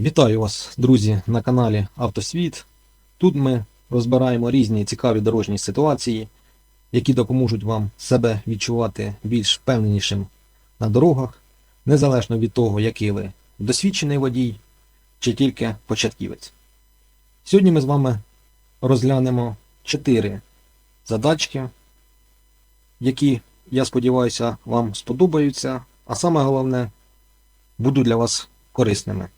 Вітаю вас, друзі, на каналі Автосвіт. Тут ми розбираємо різні цікаві дорожні ситуації, які допоможуть вам себе відчувати більш впевненішим на дорогах, незалежно від того, який ви досвідчений водій чи тільки початківець. Сьогодні ми з вами розглянемо 4 задачки, які, я сподіваюся, вам сподобаються, а саме головне, будуть для вас корисними.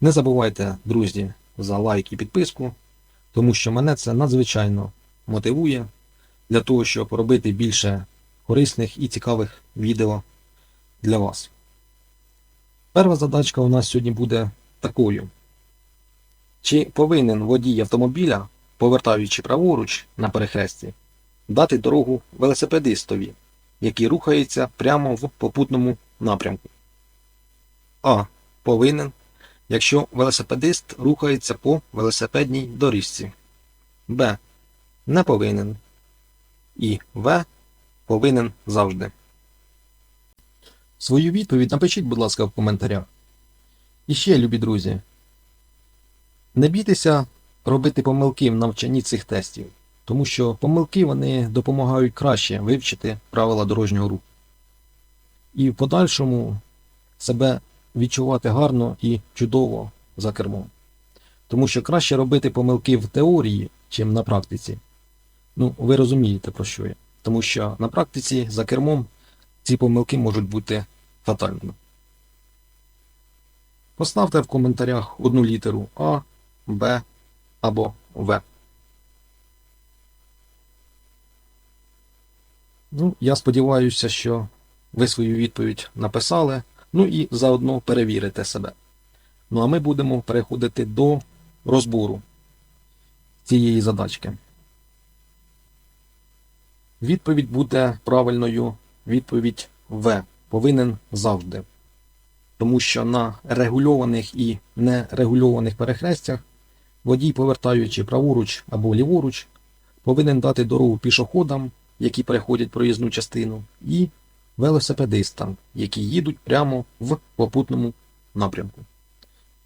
Не забувайте, друзі, за лайк і підписку, тому що мене це надзвичайно мотивує для того, щоб робити більше корисних і цікавих відео для вас. Перша задачка у нас сьогодні буде такою. Чи повинен водій автомобіля, повертаючи праворуч на перехресті, дати дорогу велосипедистові, який рухається прямо в попутному напрямку? А. Повинен якщо велосипедист рухається по велосипедній доріжці. Б. Не повинен. І В. Повинен завжди. Свою відповідь напишіть, будь ласка, в коментарях. І ще, любі друзі, не бійтеся робити помилки в навчанні цих тестів, тому що помилки вони допомагають краще вивчити правила дорожнього руху. І в подальшому себе відчувати гарно і чудово за кермом. Тому що краще робити помилки в теорії, чим на практиці. Ну, ви розумієте, про що я. Тому що на практиці за кермом ці помилки можуть бути фатальними. Поставте в коментарях одну літеру А, Б або В. Ну, я сподіваюся, що ви свою відповідь написали. Ну і заодно перевірите себе. Ну а ми будемо переходити до розбору цієї задачки. Відповідь буде правильною. Відповідь В. Повинен завжди. Тому що на регульованих і нерегульованих перехрестях водій, повертаючи праворуч або ліворуч, повинен дати дорогу пішоходам, які переходять проїзну частину, і велосипедистам, які їдуть прямо в попутному напрямку.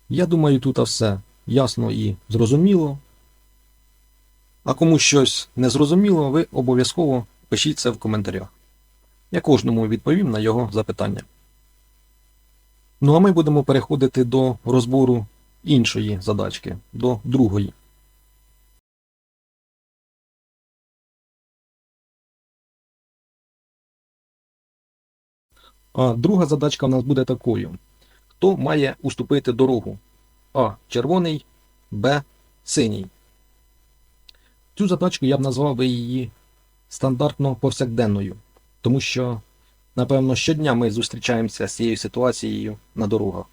Я думаю, тут все ясно і зрозуміло. А кому щось не зрозуміло, ви обов'язково пишіть це в коментарях. Я кожному відповім на його запитання. Ну а ми будемо переходити до розбору іншої задачки, до другої. Друга задачка в нас буде такою: хто має уступити дорогу? А. Червоний, Б. Синій. Цю задачку я б назвав би її стандартно повсякденною, тому що, напевно, щодня ми зустрічаємося з цією ситуацією на дорогах.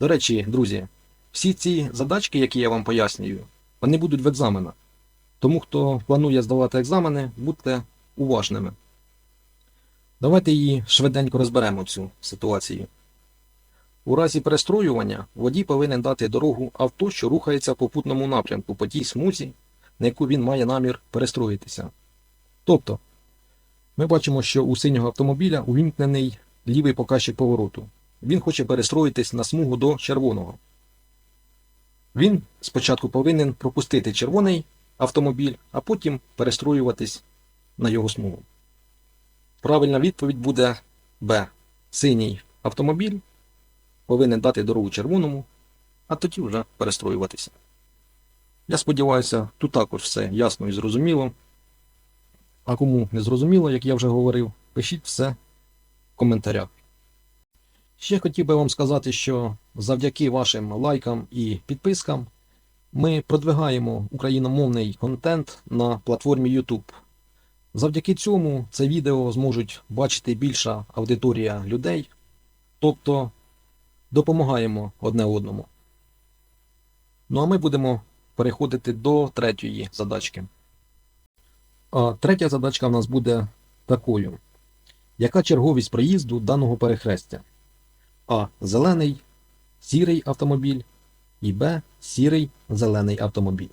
До речі, друзі, всі ці задачки, які я вам пояснюю, вони будуть в екзаменах. Тому, хто планує здавати екзамени, будьте уважними. Давайте її швиденько розберемо цю ситуацію. У разі перестроювання водій повинен дати дорогу авто, що рухається в попутному напрямку по тій смузі, на яку він має намір перестроїтися. Тобто, ми бачимо, що у синього автомобіля увімкнений лівий показчик повороту. Він хоче перестроїтись на смугу до червоного. Він спочатку повинен пропустити червоний автомобіль, а потім перестроюватись на його смугу. Правильна відповідь буде Б. Синій автомобіль повинен дати дорогу червоному, а тоді вже перестроюватися. Я сподіваюся, тут також все ясно і зрозуміло. А кому не зрозуміло, як я вже говорив, пишіть все в коментарях. Ще хотів би вам сказати, що завдяки вашим лайкам і підпискам ми продвигаємо україномовний контент на платформі YouTube. Завдяки цьому це відео зможуть бачити більша аудиторія людей, тобто допомагаємо одне одному. Ну а ми будемо переходити до третьої задачки. А третя задачка в нас буде такою. Яка черговість проїзду даного перехрестя? А. Зелений, сірий автомобіль і Б. Сірий зелений автомобіль.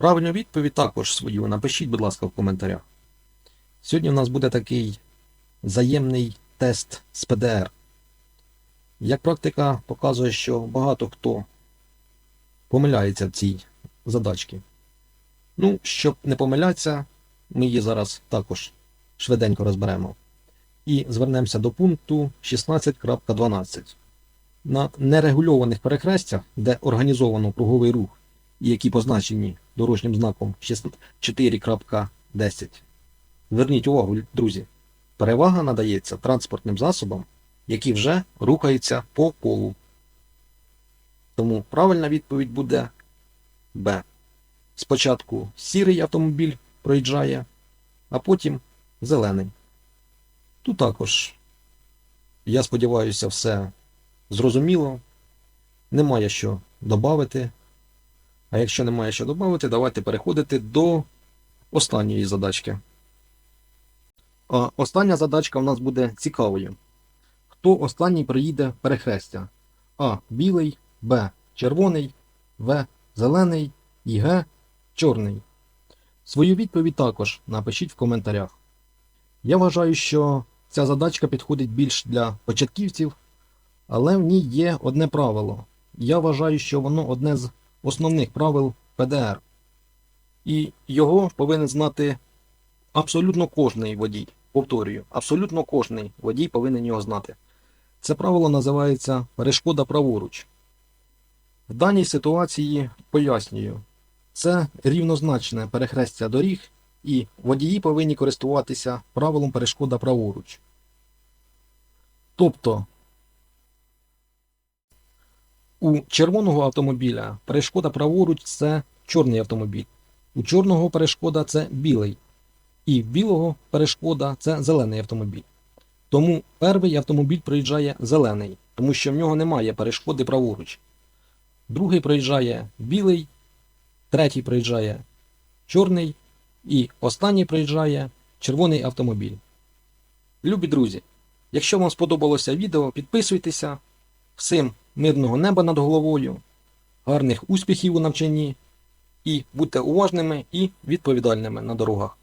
Правильну відповідь також свою напишіть, будь ласка, в коментарях. Сьогодні у нас буде такий взаємний тест з ПДР. Як практика показує, що багато хто помиляється в цій задачці. Ну, щоб не помилятися, ми її зараз також швиденько розберемо. І звернемося до пункту 16.12. На нерегульованих перехрестях, де організовано круговий рух, які позначені дорожнім знаком 4.10. Зверніть увагу, друзі, перевага надається транспортним засобам, які вже рухаються по колу. Тому правильна відповідь буде Б. Спочатку сірий автомобіль проїжджає, а потім зелений. Тут також, я сподіваюся, все зрозуміло. Немає що додати. А якщо немає що додати, давайте переходити до останньої задачки. Остання задачка у нас буде цікавою. Хто останній проїде перехрестя? А. Білий, Б. Червоний, В. Зелений і Г. Чорний. Свою відповідь також напишіть в коментарях. Я вважаю, що ця задачка підходить більш для початківців, але в ній є одне правило. Я вважаю, що воно одне з основних правил ПДР. І його повинен знати абсолютно кожний водій. Повторюю, абсолютно кожний водій повинен його знати. Це правило називається перешкода праворуч. В даній ситуації пояснюю, це рівнозначне перехрестя доріг, і водії повинні користуватися правилом перешкода праворуч. Тобто у червоного автомобіля перешкода праворуч це чорний автомобіль. У чорного перешкода це білий. І в білого перешкода це зелений автомобіль. Тому перший автомобіль проїжджає зелений, тому що в нього немає перешкоди праворуч. Другий проїжджає білий, третій проїжджає чорний і останній проїжджає червоний автомобіль. Любі друзі, якщо вам сподобалося відео, підписуйтеся. Всім мирного неба над головою, гарних успіхів у навчанні і будьте уважними і відповідальними на дорогах.